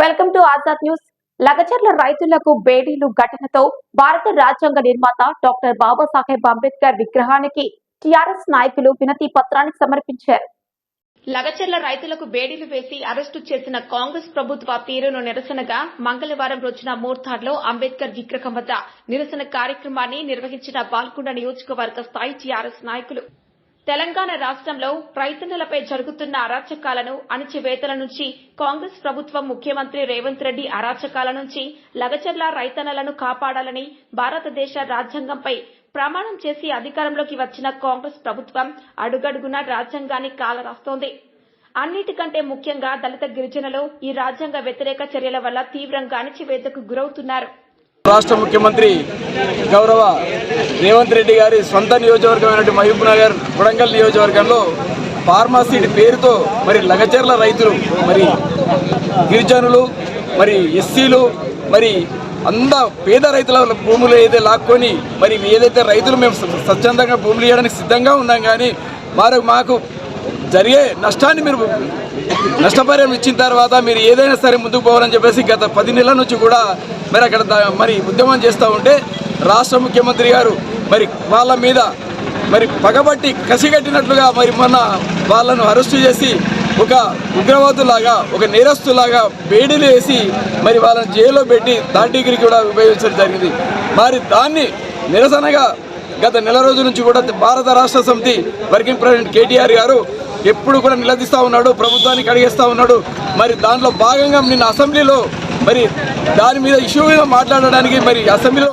Welcome to Azad news. Lagacharla రైతులకు బేడీలు ఘటనతో భారత రాజ్యాంగ నిర్మాత డాక్టర్ బాబాసాహెబ్ అంబేద్కర్ విగ్రహానికి టిఆర్ఎస్ నాయకులు వినతి పత్రాన్ని సమర్పించారు. లగచర్ల రైతులకు బేడీలు వేసి అరెస్టు చేసిన కాంగ్రెస్ ప్రభుత్వ తీరును నిరసనగా మంగళవారం రోజున మోర్తాడ్లో అంబేద్కర్ విగ్రహం వద్ద నిరసన కార్యక్రమాన్ని నిర్వహించిన బాల్కొండ నియోజకవర్గ స్థాయి టీఆర్ఎస్ నాయకులు. తెలంగాణ రాష్ట్రంలో రైతన్నులపై జరుగుతున్న అరాచకాలను అణిచివేతల నుంచి కాంగ్రెస్ ప్రభుత్వం ముఖ్యమంత్రి రేవంత్ రెడ్డి అరాచకాల నుంచి లగచర్ల రైతన్నలను కాపాడాలని భారతదేశ రాజ్యాంగంపై ప్రమాణం చేసి అధికారంలోకి వచ్చిన కాంగ్రెస్ ప్రభుత్వం అడుగడుగునా రాజ్యాంగాన్ని కాలరాస్తోంది. అన్నిటికంటే ముఖ్యంగా దళిత గిరిజనులు ఈ రాజ్యాంగ వ్యతిరేక చర్యల వల్ల తీవ్రంగా అణచివేతకు గురవుతున్నారు. రాష్ట్ర ముఖ్యమంత్రి గౌరవ రేవంత్ రెడ్డి గారి సొంత నియోజకవర్గమైనటువంటి మహబూబ్ నగర్ కొడంగల్ నియోజకవర్గంలో ఫార్మాసిటీ పేరుతో మరి లగచర్ల రైతులు మరి గిరిజనులు మరి ఎస్సీలు మరి అంద పేద రైతుల భూములు ఏదైతే లాక్కొని మరి ఏదైతే రైతులు మేము స్వచ్ఛందంగా భూములు ఇవ్వడానికి సిద్ధంగా ఉన్నాం కానీ మరి మాకు జరిగే నష్టాన్ని మీరు నష్టపరిహారం ఇచ్చిన తర్వాత మీరు ఏదైనా సరే ముందుకు పోవాలని చెప్పేసి గత పది నెలల నుంచి కూడా మరి అక్కడ మరి ఉద్యమం చేస్తూ ఉంటే రాష్ట్ర ముఖ్యమంత్రి గారు మరి వాళ్ళ మీద మరి పగబట్టి కసిగట్టినట్లుగా మరి మొన్న వాళ్ళను అరెస్టు చేసి ఒక ఉగ్రవాదులాగా ఒక నేరస్తులాగా బేడీలు వేసి మరి వాళ్ళని జైల్లో పెట్టి థర్డ్ డిగ్రీ కూడా ఉపయోగించడం జరిగింది. మరి దాన్ని నిరసనగా గత నెల రోజుల నుంచి కూడా భారత రాష్ట్ర సమితి వర్కింగ్ ప్రెసిడెంట్ కేటీఆర్ గారు ఎప్పుడు కూడా నిలదీస్తూ ఉన్నాడు ప్రభుత్వానికి అడిగేస్తూ ఉన్నాడు. మరి దాంట్లో భాగంగా నిన్న అసెంబ్లీలో మరి దాని మీద ఇష్యూ మీద మాట్లాడడానికి మరి అసెంబ్లీలో